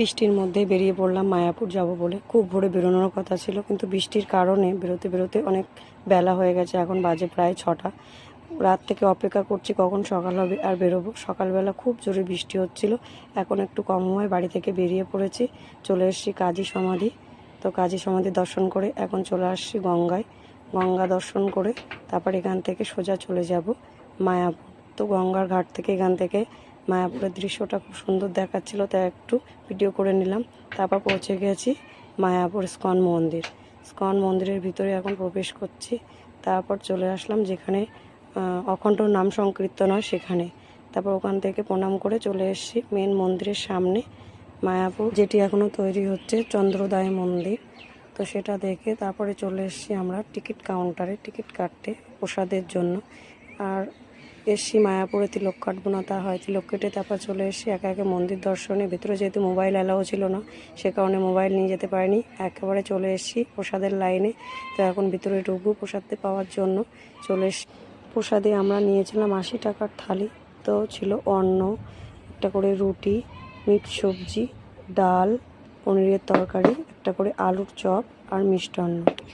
বৃষ্টির মধ্যে বেরিয়ে পড়লাম মায়াপুর যাব বলে। খুব ভোরে বেরোনোর কথা ছিল, কিন্তু বৃষ্টির কারণে বেরোতে বেরোতে অনেক বেলা হয়ে গেছে, এখন বাজে প্রায় ছটা। রাত থেকে অপেক্ষা করছি কখন সকাল হবে আর বেরোবো। সকালবেলা খুব জোরে বৃষ্টি হচ্ছিল, এখন একটু কম হয় বাড়ি থেকে বেরিয়ে পড়েছি। চলে এসেছি কাজী সমাধি। তো কাজী সমাধি দর্শন করে এখন চলে আসছি গঙ্গায়। গঙ্গা দর্শন করে তারপর এখান থেকে সোজা চলে যাব মায়াপুর। তো গঙ্গার ঘাট থেকে এখান থেকে মায়াপুরের দৃশ্যটা খুব সুন্দর দেখাচ্ছিল, তাই একটু ভিডিও করে নিলাম। তারপর পৌঁছে গেছি মায়াপুর স্কন মন্দির। স্কন মন্দিরের ভিতরে এখন প্রবেশ করছি। তারপর চলে আসলাম যেখানে অখণ্ড নাম সংকীর্তন হয় সেখানে। তারপর ওখান থেকে প্রণাম করে চলে এসেছি মেন মন্দিরের সামনে মায়াপুর, যেটি এখনও তৈরি হচ্ছে চন্দ্রদায় মন্দির। তো সেটা দেখে তারপরে চলে এসেছি আমরা টিকিট কাউন্টারে টিকিট কাটতে প্রসাদের জন্য। আর এসছি মায়াপুরে তিলক কাটবো না, তা হয় তিলক কেটে তারপর চলে এসেছি একা একে মন্দির দর্শনে। ভেতরে যেহেতু মোবাইল অ্যালাও ছিল না, সে কারণে মোবাইল নিয়ে যেতে পারিনি। একেবারে চলে এসেছি প্রসাদের লাইনে তো এখন ভিতরে ঢুকবো প্রসাদে পাওয়ার জন্য। চলে এসছি। প্রসাদে আমরা নিয়েছিলাম আশি টাকার থালি। তো ছিল অন্ন, একটা করে রুটি মিক্স সবজি, ডাল, পনিরের তরকারি, একটা করে আলুর চপ আর মিষ্টান্ন।